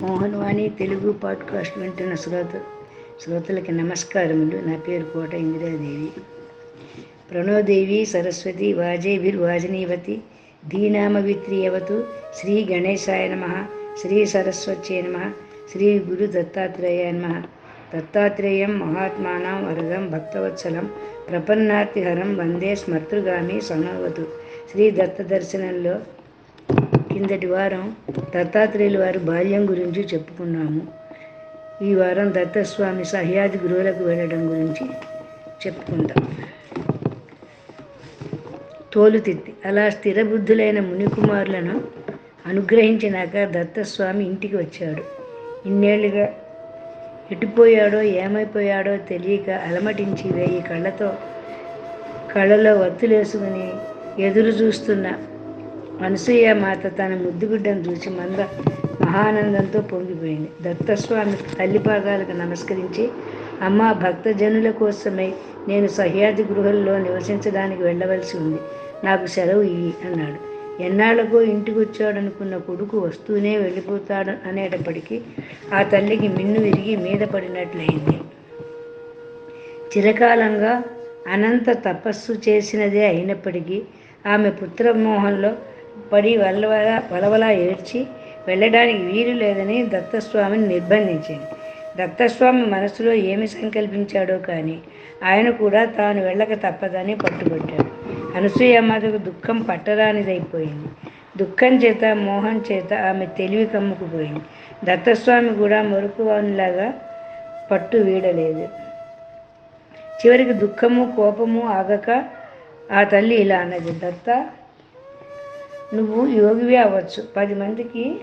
Mohan Vani Telugu podcast వింటున్న శ్రోత శ్రోతలకి నమస్కారములు. నా పేరు కోట ఇందిరాదేవి. ప్రణోదేవి సరస్వతి వాజేభిర్వాజనీవతి ధీనామవిత్రియవతు శ్రీ గణేశాయ నమ శ్రీ సరస్వత్యై నమ శ్రీ గురు దత్తాత్రేయ నమ. దత్తాత్రేయం మహాత్మానం వరదం భక్తవత్సలం ప్రపన్నాతిహరం వందే స్మర్తృగామి సమవతు. శ్రీ దత్త దర్శనంలో కిందటి వారం దత్తాత్రేయుల వారి బాల్యం గురించి చెప్పుకున్నాము. ఈ వారం దత్తస్వామి సహ్యాది గురువులకు వెళ్ళడం గురించి చెప్పుకుందాం. తోలుతిత్తి. అలా స్థిరబుద్ధులైన మునికుమారులను అనుగ్రహించినాక దత్తస్వామి ఇంటికి వచ్చాడు. ఇన్నేళ్ళుగా ఎటుపోయాడో ఏమైపోయాడో తెలియక అలమటించి వేయి కళ్ళతో కళ్ళలో వత్తులేసుకుని ఎదురు చూస్తున్న అనసూయ మాత తన ముద్దుగుడ్డను చూసి మంద మహానందంతో పొంగిపోయింది. దత్తస్వామి తల్లి పాదాలకు నమస్కరించి అమ్మ భక్తజనుల కోసమై నేను సహ్యాది గృహంలో నివసించడానికి వెళ్ళవలసి ఉంది. నాకు సెలవు ఇవి అన్నాడు. ఎన్నాళ్ళకో ఇంటికి వచ్చాడనుకున్న కొడుకు వస్తూనే వెళ్ళిపోతాడు అనేటప్పటికీ ఆ తల్లికి మిన్ను విరిగి మీద పడినట్లయింది. చిరకాలంగా అనంత తపస్సు చేసినదే అయినప్పటికీ ఆమె పుత్రమోహంలో పడి వలవల వలవలా ఏడ్చి వెళ్ళడానికి వీలు లేదని దత్తస్వామిని నిర్బంధించింది. దత్తస్వామి మనసులో ఏమి సంకల్పించాడో కానీ ఆయన కూడా తాను వెళ్ళక తప్పదని పట్టుబట్టాడు. అనసూయమ్మకు దుఃఖం పట్టరానిదైపోయింది. దుఃఖం చేత మోహం చేత ఆమె తెలివి కమ్ముకుపోయింది. దత్తస్వామి కూడా మరుపువానిలాగా పట్టు వీడలేదు. చివరికి దుఃఖము కోపము ఆగక ఆ తల్లి ఇలా అన్నది దత్త నువ్వు యోగివి అవ్వచ్చు. పది మందికి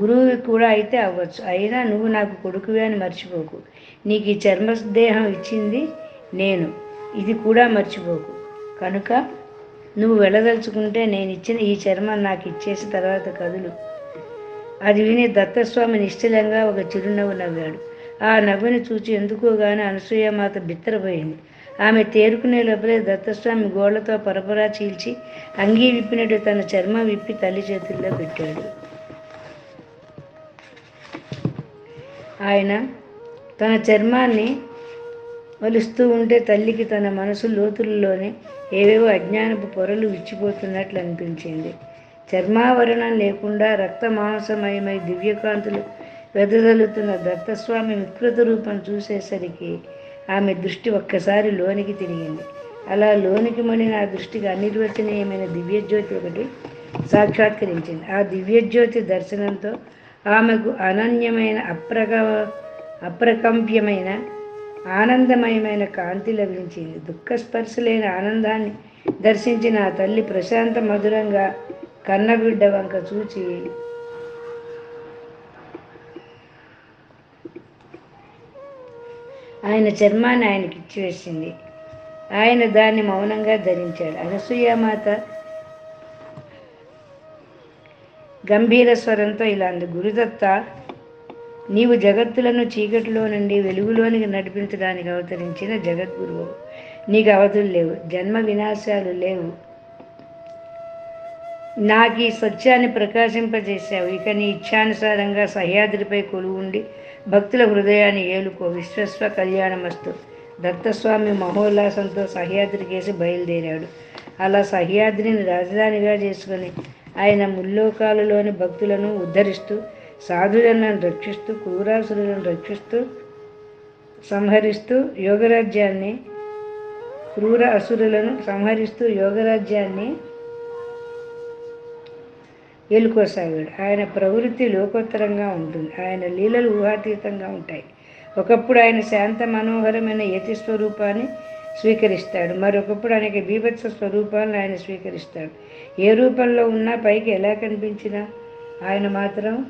గురువు కూడా అయితే అవ్వచ్చు. అయినా నువ్వు నాకు కొడుకువే అని మర్చిపోకు. నీకు ఈ చర్మదేహం ఇచ్చింది నేను. ఇది కూడా మర్చిపోకు. కనుక నువ్వు వెళ్ళదలుచుకుంటే నేను ఇచ్చిన ఈ చర్మం నాకు ఇచ్చేసి తర్వాత కదులు. అది విని దత్తస్వామి నిశ్చలంగా ఒక చిరునవ్వు నవ్వాడు. ఆ నవ్వుని చూచి ఎందుకోగానే అనసూయమాత బిత్తరపోయింది. ఆమె తేరుకునే లోపలే దత్తస్వామి గోళ్ళతో పరపరా చీల్చి అంగీ విప్పినట్టు తన చర్మం విప్పి తల్లి చేతుల్లో పెట్టాడు. ఆయన తన చర్మాన్ని వలుస్తూ ఉంటే తల్లికి తన మనసు లోతుల్లోనే ఏవేవో అజ్ఞానపు పొరలు విచ్చిపోతున్నట్లు అనిపించింది. చర్మావరణం లేకుండా రక్త మాంసమయమై దివ్యకాంతులు వెదజల్లుతున్న దత్తస్వామి వికృత రూపం చూసేసరికి ఆమె దృష్టి ఒక్కసారి లోనికి తిరిగింది. అలా లోనికి మళ్ళిన ఆ దృష్టికి అనిర్వచనీయమైన దివ్యజ్యోతి ఒకటి సాక్షాత్కరించింది. ఆ దివ్యజ్యోతి దర్శనంతో ఆమెకు అనన్యమైన అప్రక అప్రకంప్యమైన ఆనందమయమైన కాంతి లభించింది. దుఃఖస్పర్శ లేని ఆనందాన్ని దర్శించిన ఆ తల్లి ప్రశాంత మధురంగా కన్నబిడ్డ వంక చూచి ఆయన చర్మాన్ని ఆయనకి ఇచ్చివేసింది. ఆయన దాన్ని మౌనంగా ధరించాడు. అనసూయమాత గంభీర స్వరంతో ఇలా అంది గురుదత్త నీవు జగత్తులను చీకటిలో నుండి వెలుగులోనికి నడిపించడానికి అవతరించిన జగద్గురువు. నీకు అవధులు లేవు జన్మ వినాశాలు లేవు. నాకు ఈ సత్యాన్ని ప్రకాశింపజేశావు. ఇక నీ ఇచ్ఛానుసారంగా సహ్యాద్రిపై కొలువుండి భక్తుల హృదయాన్ని ఏలుకో. విశ్వస్వ కళ్యాణమస్తు. దత్తస్వామి మహోల్లాసంతో సహ్యాద్రికేసి బయలుదేరాడు. అలా సహ్యాద్రిని రాజధానిగా చేసుకుని ఆయన ముల్లోకాలలోని భక్తులను ఉద్ధరిస్తూ సాధులను రక్షిస్తూ క్రూరాసురులను రక్షిస్తూ సంహరిస్తూ యోగరాజ్యాన్ని క్రూర అసురులను సంహరిస్తూ యోగరాజ్యాన్ని ఏలుకోసాగాడు. ఆయన ప్రవృత్తి లోకోత్తరంగా ఉంటుంది. ఆయన లీలలు ఊహాతీతంగా ఉంటాయి. ఒకప్పుడు ఆయన శాంత మనోహరమైన యతి స్వరూపాన్ని స్వీకరిస్తాడు. మరొకప్పుడు అనేక బీభత్స స్వరూపాలను ఆయన స్వీకరిస్తాడు. ఏ రూపంలో ఉన్నా పైకి ఎలా కనిపించినా ఆయన మాత్రం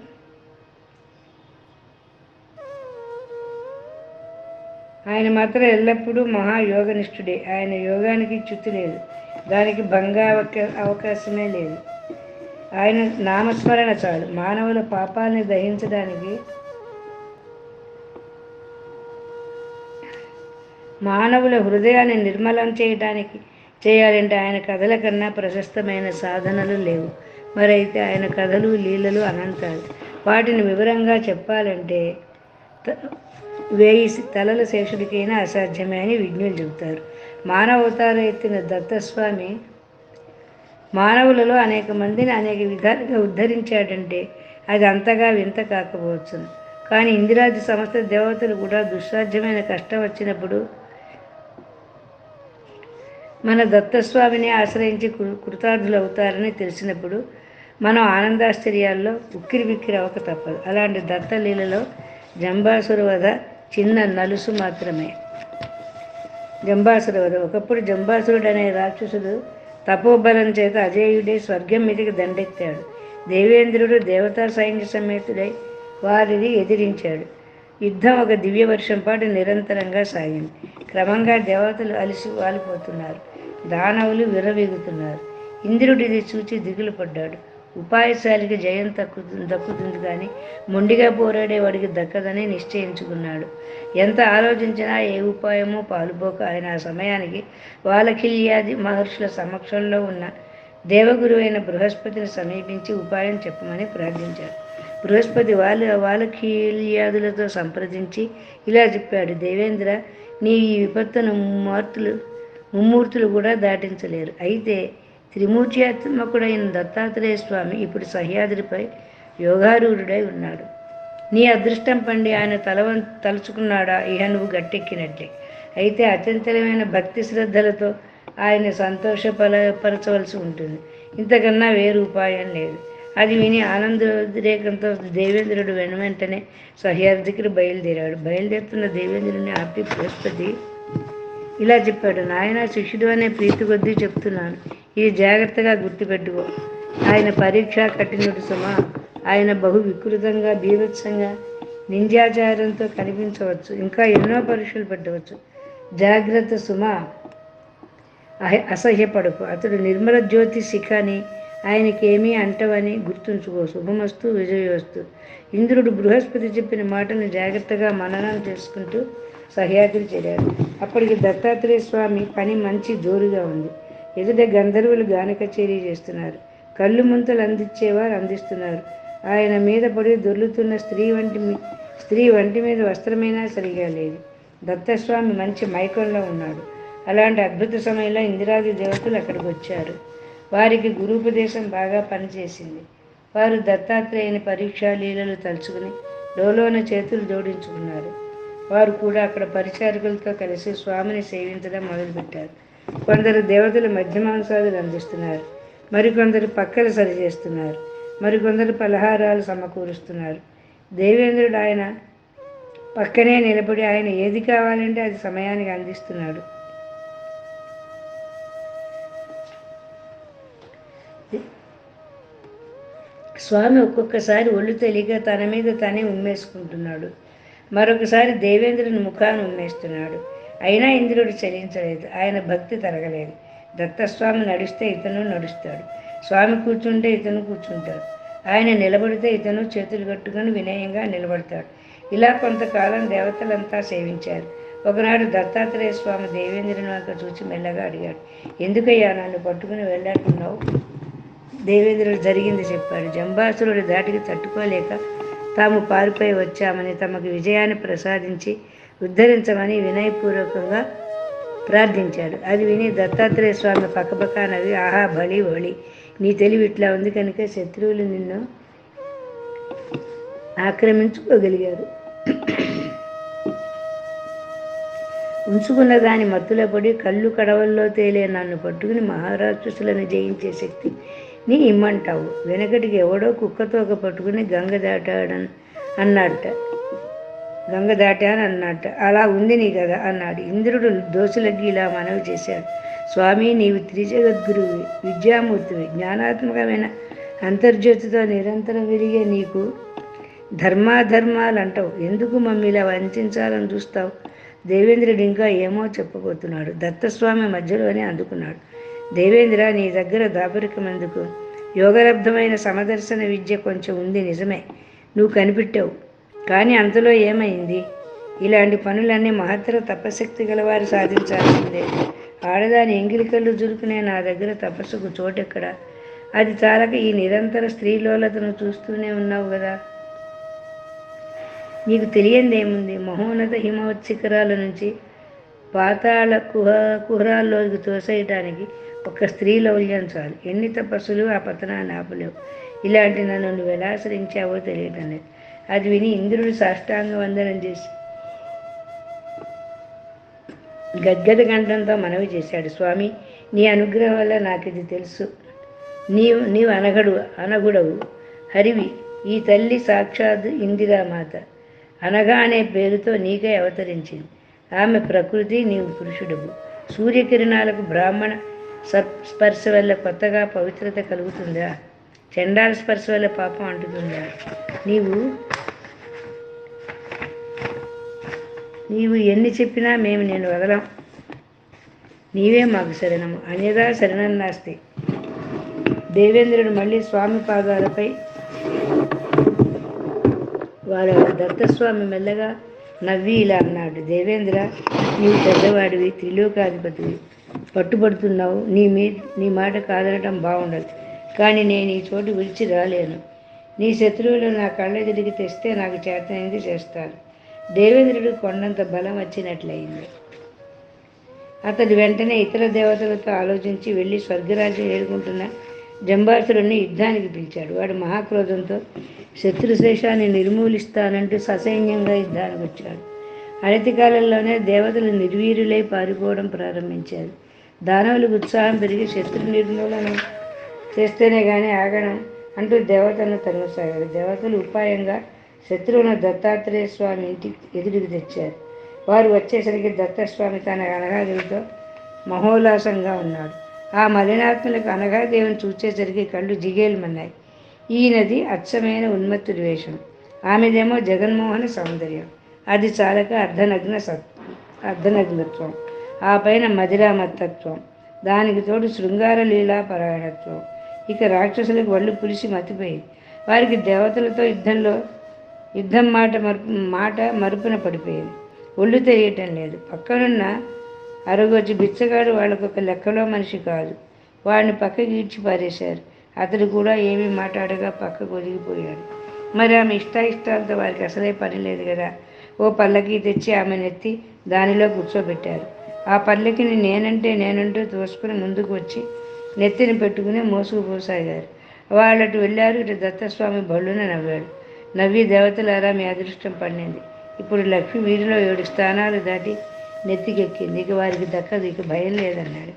ఆయన మాత్రం ఎల్లప్పుడూ మహాయోగనిష్ఠుడే. ఆయన యోగానికి చ్యుతి లేదు. దానికి భంగ అవకాశమే లేదు. ఆయన నామస్మరణ చాలు. మానవుల పాపాలని దహించడానికి మానవుల హృదయాన్ని నిర్మలం చేయడానికి చేయాలంటే ఆయన కథల కన్నా ప్రశస్తమైన సాధనలు లేవు. మరైతే ఆయన కథలు లీలలు అనంతాలు. వాటిని వివరంగా చెప్పాలంటే వేయి తలల శేషుడికైనా అసాధ్యమే అని విజ్ఞులు చెబుతారు. మానవ అవతారం ఎత్తిన దత్తస్వామి మానవులలో అనేక మందిని అనేక విధాలుగా ఉద్ధరించాడంటే అది అంతగా వింత కాకపోవచ్చు కానీ ఇందిరాది సమస్త దేవతలు కూడా దుస్సాధ్యమైన కష్టం వచ్చినప్పుడు మన దత్తస్వామిని ఆశ్రయించి కృ కృతార్థులు అవుతారని తెలిసినప్పుడు మనం ఆనందాశ్చర్యాల్లో ఉక్కిరి బిక్కిరి అవక తప్పదు. అలాంటి దత్తలీలలో జంబాసుర వధ చిన్న నలుసు మాత్రమే. జంబాసుర వధ. ఒకప్పుడు జంబాసురుడు అనే రాక్షసుడు తపోబలం చేత అజేయుడే స్వర్గం మీదకి దండెత్తాడు. దేవేంద్రుడు దేవతా సైన్య సమేతుడై వారిని ఎదిరించాడు. యుద్ధం ఒక దివ్య వర్షం పాటు నిరంతరంగా సాగింది. క్రమంగా దేవతలు అలిసి వాలిపోతున్నారు. దానవులు విరవీగుతున్నారు ఇంద్రుడిది చూచి దిగులు పడ్డాడు ఉపాయశాలికి జయం తక్కు దక్కుతుంది కానీ మొండిగా పోరాడే వాడికి దక్కదని నిశ్చయించుకున్నాడు. ఎంత ఆలోచించినా ఏ ఉపాయమో పాలుపోక ఆయన ఆ సమయానికి వాలఖిల్యాది మహర్షుల సమక్షంలో ఉన్న దేవగురు అయిన బృహస్పతిని సమీపించి ఉపాయం చెప్పమని ప్రార్థించాడు. బృహస్పతి వాళ్ళ వాలఖీల్యాదులతో సంప్రదించి ఇలా చెప్పాడు దేవేంద్ర నీ ఈ విపత్తును ముమ్మూర్తులు ముమ్మూర్తులు కూడా దాటించలేరు. అయితే త్రిమూర్త్యాత్మకుడైన దత్తాత్రేయ స్వామి ఇప్పుడు సహ్యాద్రిపై యోగారూఢుడై ఉన్నాడు. నీ అదృష్టం పండి ఆయన తలవం తలుచుకున్నాడా? ఇహ నువ్వు గట్టెక్కినట్లే. అయితే అత్యంతమైన భక్తి శ్రద్ధలతో ఆయన సంతోషపరచవలసి ఉంటుంది. ఇంతకన్నా వేరు ఉపాయం లేదు. అది విని ఆనందోద్రేకంతో దేవేంద్రుడు వెను వెంటనే సహ్యాద్రికి బయలుదేరాడు. బయలుదేరుతున్న దేవేంద్రుడిని ఆపి బృహస్పతి ఇలా చెప్పాడు నాయన శిష్యుడు అనే ప్రీతి కొద్దీ చెప్తున్నాను. ఇది జాగ్రత్తగా గుర్తుపెట్టుకో. ఆయన పరీక్ష కఠినుడు సుమా. ఆయన బహు వికృతంగా బీభత్సంగా నింద్యాచారంతో కనిపించవచ్చు. ఇంకా ఎన్నో పరీక్షలు పెట్టవచ్చు. జాగ్రత్త సుమ. అసహ్యపడకు. అతడు నిర్మల జ్యోతి శిఖని. ఆయనకేమీ అంటవని గుర్తుంచుకో. శుభమస్తు విజయవస్తు. ఇంద్రుడు బృహస్పతి చెప్పిన మాటను జాగ్రత్తగా మననం చేసుకుంటూ సహ్యాద్రి చేరాడు. అప్పటికి దత్తాత్రేయ స్వామి పని మంచి జోరుగా ఉంది. ఎదుట గంధర్వులు గాన కచేరీ చేస్తున్నారు. కళ్ళు ముంతలు అందించేవారు అందిస్తున్నారు. ఆయన మీద పడి దొర్లుతున్న స్త్రీ వంటి మీ- స్త్రీ వంటి మీద వస్త్రమైనా సరిగా లేదు. దత్తస్వామి మంచి మైకంలో ఉన్నాడు. అలాంటి అద్భుత సమయంలో ఇందిరాది దేవతలు అక్కడికి వచ్చారు వారికి గురుపదేశం బాగా పనిచేసింది. వారు దత్తాత్రేయుని పరీక్షా లీలలు తలుచుకుని లోలోన చేతులు జోడించుకున్నారు. వారు కూడా అక్కడ పరిచారకులతో కలిసి స్వామిని సేవించడం మొదలుపెట్టారు. కొందరు దేవతలు మధ్యమాంసాదులు అందిస్తున్నారు. మరికొందరు పక్కలు సరిచేస్తున్నారు. మరికొందరు పలహారాలు సమకూరుస్తున్నారు. దేవేంద్రుడు ఆయన పక్కనే నిలబడి ఆయన ఏది కావాలంటే అది సమయానికి అందిస్తున్నాడు. స్వామి ఒక్కొక్కసారి ఒళ్ళు తెలియక తన మీద తనే ఉమ్మేసుకుంటున్నాడు. మరొకసారి దేవేంద్రుని ముఖాన్ని ఉమ్మేస్తున్నాడు. అయినా ఇంద్రుడు చలించలేదు. ఆయన భక్తి తరగలేదు. దత్తస్వామి నడిస్తే ఇతను నడుస్తాడు. స్వామి కూర్చుంటే ఇతను కూర్చుంటాడు. ఆయన నిలబడితే ఇతను చేతులు కట్టుకొని వినయంగా నిలబడతాడు. ఇలా కొంతకాలం దేవతలంతా సేవించారు. ఒకనాడు దత్తాత్రేయ స్వామి దేవేంద్రుని వంక చూసి మెల్లగా అడిగాడు ఎందుకయ్యా నన్ను పట్టుకుని వెళ్ళాడున్నావు? దేవేంద్రుడు జరిగింది చెప్పాడు. జంబాసురుడి దాటికి తట్టుకోలేక తాము పారిపోయి వచ్చామని తమకు విజయాన్ని ప్రసాదించి ఉద్ధరించమని వినయపూర్వకంగా ప్రార్థించాడు. అది విని దత్తాత్రేయ స్వామి పక్కపక్క నవ్వి ఆహా బలి బలి. నీ తెలివి ఇట్లా ఉంది కనుక శత్రువులు నిన్ను ఆక్రమించుకోగలిగారు. ఉంచుకున్న దాని మత్తులో పడి కళ్ళు కడవల్లో తేలే నన్ను పట్టుకుని మహారాక్షసులను జయించే శక్తి నీ ఇమ్మంటావు. వెనకటికి ఎవడో కుక్కతోక పట్టుకుని గంగ దాటాడన్ అన్నట్ట గంగ దాటాను అన్నట్ట అలా ఉంది నీ కదా అన్నాడు. ఇంద్రుడు దోషులకి ఇలా మనవి చేశాడు. స్వామి నీవు త్రిజగద్గురువి విద్యామూర్తివి. జ్ఞానాత్మకమైన అంతర్జ్యోతితో నిరంతరం విరిగే నీకు ధర్మాధర్మాలు అంటావు ఎందుకు మమ్మీలా వంచాలని చూస్తావు? దేవేంద్రుడు ఇంకా ఏమో చెప్పబోతున్నాడు. దత్తస్వామి మధ్యలోనే అందుకున్నాడు. దేవేంద్ర నీ దగ్గర దాపరికం ఎందుకు? యోగలబ్ధమైన సమదర్శన విద్య కొంచెం ఉంది నిజమే. నువ్వు కనిపెట్టావు. కానీ అంతలో ఏమైంది? ఇలాంటి పనులన్నీ మహత్తర తపశక్తి గలవారు సాధించాల్సిందే. ఆడదాని ఎంగిలికళ్ళు జురుకునే నా దగ్గర తపస్సుకు చోటెక్కడ? అది చాలక ఈ నిరంతర స్త్రీలోలతను చూస్తూనే ఉన్నావు కదా నీకు తెలియందేముంది? మహోన్నత హిమవత్శిఖరాల నుంచి పాతాళ కుహ కుహరాల్లోకి తోసేయటానికి ఒక స్త్రీ లౌల్యం చాలు. ఎన్ని తపస్సులు ఆ పతనాన్ని ఆపలేవు. ఇలాంటి నన్ను నువ్వు ఎలా ఆశ్రయించావో తెలియటం లేదు. అది విని ఇంద్రుడు సాష్టాంగ వందనం చేసి గద్గద గంటంతో మనవి చేశాడు స్వామి నీ అనుగ్రహం వల్ల నాకు ఇది తెలుసు. నీవు నీవు అనగడు అనగుడవు. హరివి ఈ తల్లి సాక్షాత్ ఇందిరామాత. అనగా అనే పేరుతో నీకే అవతరించింది. ఆమె ప్రకృతి నీవు పురుషుడవు. సూర్యకిరణాలకు బ్రాహ్మణ సర్ స్పర్శ వల్ల కొత్తగా పవిత్రత కలుగుతుందా? చండాల స్పర్శ వల్ల పాపం అంటుతుందా నీవు నీవు ఎన్ని చెప్పినా మేము నేను వదలం నీవే మాకు శరణము అన్యదా శరణం నాస్తి దేవేంద్రుడు మళ్ళీ స్వామి పాదాలపై వారు దత్తస్వామి మెల్లగా నవ్వి ఇలా అన్నాడు దేవేంద్ర నీవు పెద్దవాడివి త్రిలోకాధిపతివి పట్టుబడుతున్నావు నీ మీ నీ మాట కాదనటం బాగుండదు కానీ నేను ఈ చోటు విడిచి రాలేను. నీ శత్రువులు నా కళ్ళెదిరికి తెస్తే నాకు చేతనైంది చేస్తారు. దేవేంద్రుడు కొండంత బలం వచ్చినట్లయింది. అతడు వెంటనే ఇతర దేవతలతో ఆలోచించి వెళ్ళి స్వర్గరాజ్యం ఏడుకుంటున్న జంబాసురుణ్ణి యుద్ధానికి పిలిచాడు. వాడు మహాక్రోధంతో శత్రుశేషాన్ని నిర్మూలిస్తానంటూ ససైన్యంగా యుద్ధానికి వచ్చాడు. అనతి కాలంలోనే దేవతలు నిర్వీరులై పారిపోవడం ప్రారంభించారు. దానవులకు ఉత్సాహం పెరిగి శత్రు నిర్మూలన చేస్తేనే కానీ ఆగడం అంటూ దేవతలను తరుమసాగారు దేవతలు ఉపాయంగా శత్రువును దత్తాత్రేయ స్వామి ఇంటికి ఎదురుకు తెచ్చారు. వారు వచ్చేసరికి దత్తస్వామి తన అనగాదేవితో మహోల్లాసంగా ఉన్నాడు. ఆ మలినాత్మలకు అనగాదేవిని చూసేసరికి కళ్ళు జిగేలుమన్నాయి ఈయనది అచ్చమైన ఉన్మత్తుడి వేషం. ఆమెదేమో జగన్మోహన సౌందర్యం. అది చాలక అర్ధనగ్న సత్ అర్ధనగ్నత్వం. ఆ పైన మదిరామత్తత్వం దానికి తోడు శృంగార లీలా పరాయణత్వం. ఇక రాక్షసులకు వళ్ళు పులిసి మతిపోయి వారికి దేవతలతో యుద్ధంలో యుద్ధం మాట మరుపు మాట మరుపున పడిపోయింది. ఒళ్ళు తెలియటం లేదు. పక్కనున్న అరగొచ్చి బిచ్చగాడు వాళ్ళకు ఒక లెక్కలో మనిషి కాదు. వాడిని పక్కకి ఈడ్చి పారేశారు. అతడు కూడా ఏమీ మాట్లాడగా పక్కకు ఒదిగిపోయాడు. మరి ఆమె ఇష్టాయిష్టాలతో వారికి అసలే పని లేదు కదా. ఓ పల్లకి తెచ్చి ఆమెనెత్తి దానిలో కూర్చోబెట్టారు. ఆ పల్లకిని నేనంటే నేనంటూ తోసుకుని ముందుకు వచ్చి నెత్తిని పెట్టుకుని మోసుకుపోసాగారు వాళ్ళు అటు వెళ్ళారు ఇటు దత్తస్వామి బళ్ళున నవ్వాడు. నవ్వి దేవతలారా మీ అదృష్టం పండింది. ఇప్పుడు లక్ష్మి వీరిలో ఏడు స్థానాలు దాటి నెత్తికెక్కింది. ఇక వారికి దక్కదు ఇక భయం లేదన్నాడు.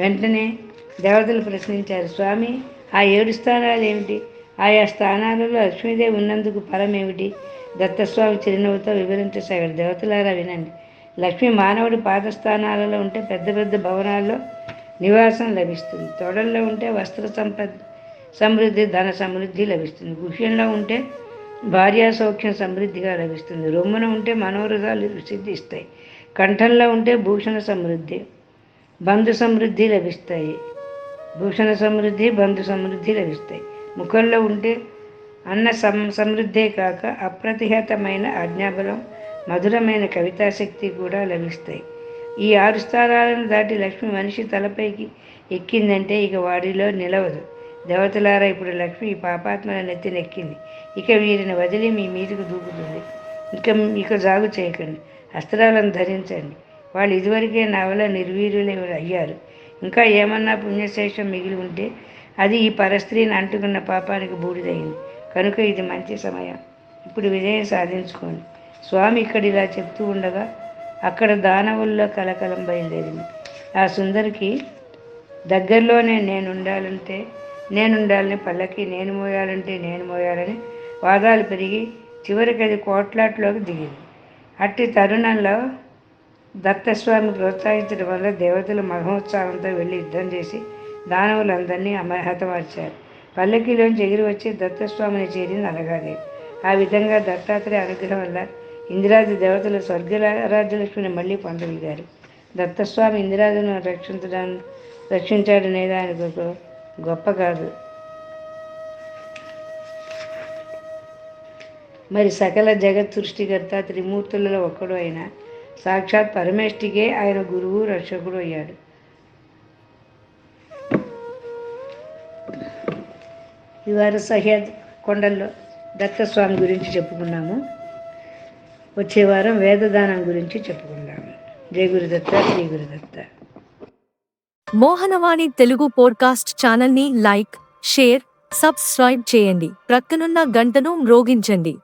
వెంటనే దేవతలు ప్రశ్నించారు స్వామి ఆ ఏడు స్థానాలు ఏమిటి? ఆయా స్థానాలలో లక్ష్మీదేవి ఉన్నందుకు ఫలమేమిటి ఏమిటి? దత్తస్వామి చిరునవ్వుతో వివరించసాగాడు దేవతలారా వినండి. లక్ష్మి మానవుడి పాదస్థానాలలో ఉంటే పెద్ద పెద్ద భవనాల్లో నివాసం లభిస్తుంది. తొడల్లో ఉంటే వస్త్ర సంపద సమృద్ధి ధన సమృద్ధి లభిస్తుంది. గుహ్యంలో ఉంటే భార్యా సౌఖ్యం సమృద్ధిగా లభిస్తుంది. రొమ్మున ఉంటే మనోరథాలు సిద్ధిస్తాయి. కంఠంలో ఉంటే భూషణ సమృద్ధి బంధు సమృద్ధి లభిస్తాయి. భూషణ సమృద్ధి బంధు సమృద్ధి లభిస్తాయి. ముఖంలో ఉంటే అన్న సం సమృద్ధే కాక అప్రతిహతమైన ఆజ్ఞాబలం మధురమైన కవితాశక్తి కూడా లభిస్తాయి. ఈ ఆరు స్థానాలను దాటి లక్ష్మి మనిషి తలపైకి ఎక్కిందంటే ఇక వాడిలో నిలవదు. దేవతలారా ఇప్పుడు లక్ష్మి ఈ పాపాత్మల నెత్తినెక్కింది. ఇక వీరిని వదిలి మీ మీదకు దూకుతుంది. ఇక ఇక జాగు చేయకండి. అస్త్రాలను ధరించండి. వాళ్ళు ఇదివరకే నా వల్ల నిర్వీర్యులై అయ్యారు. ఇంకా ఏమన్నా పుణ్యశేషం మిగిలి ఉంటే అది ఈ పరస్త్రీని అంటుకున్న పాపానికి బూడిదయింది. కనుక ఇది మంచి సమయం. ఇప్పుడు విజయం సాధించుకోండి. స్వామి ఇక్కడ ఇలా చెప్తూ ఉండగా అక్కడ దానవుల్లో కలకలం బయలుదేరింది ఆ సుందరికి దగ్గరలోనే నేను ఉండాలంటే నేను ఉండాలని పల్లకి నేను మోయాలంటే నేను మోయాలని వాదాలు పెరిగి చివరికి అది కోట్లాట్లోకి దిగింది. అట్టి తరుణంలో దత్తస్వామి ప్రోత్సహించడం వల్ల దేవతలు మహోత్సాహంతో వెళ్ళి యుద్ధం చేసి దానవులందరినీ అమ హతమార్చారు పల్లకిలోంచి ఎగిరి వచ్చి దత్తస్వామిని చేరింది అనగాదేవి ఆ విధంగా దత్తాత్రేయ అనుగ్రహం వల్ల ఇందిరాది దేవతలు స్వర్గరాజ్యలక్ష్మిని మళ్ళీ పొందగలిగారు. దత్తస్వామి ఇందిరాజును రక్షించడం రక్షించాడనే దానికి ఒక గొప్ప కాదు. మరి సకల జగత్ సృష్టికర్త త్రిమూర్తులలో ఒక్కడు అయిన సాక్షాత్ పరమేష్టికే ఆయన గురువు రక్షకుడు అయ్యాడు. ఇవారు సహ్యాద్ కొండల్లో దత్తస్వామి గురించి చెప్పుకున్నాము. వచ్చే వారం వేదదానం గురించి చెప్పుకుందాం. జయ గురుదత్త శ్రీ గురుదత్త. మోహనవాణి తెలుగు పోడ్కాస్ట్ ఛానల్ని లైక్ షేర్ సబ్స్క్రైబ్ చేయండి. ప్రక్కనున్న గంటను మ్రోగించండి.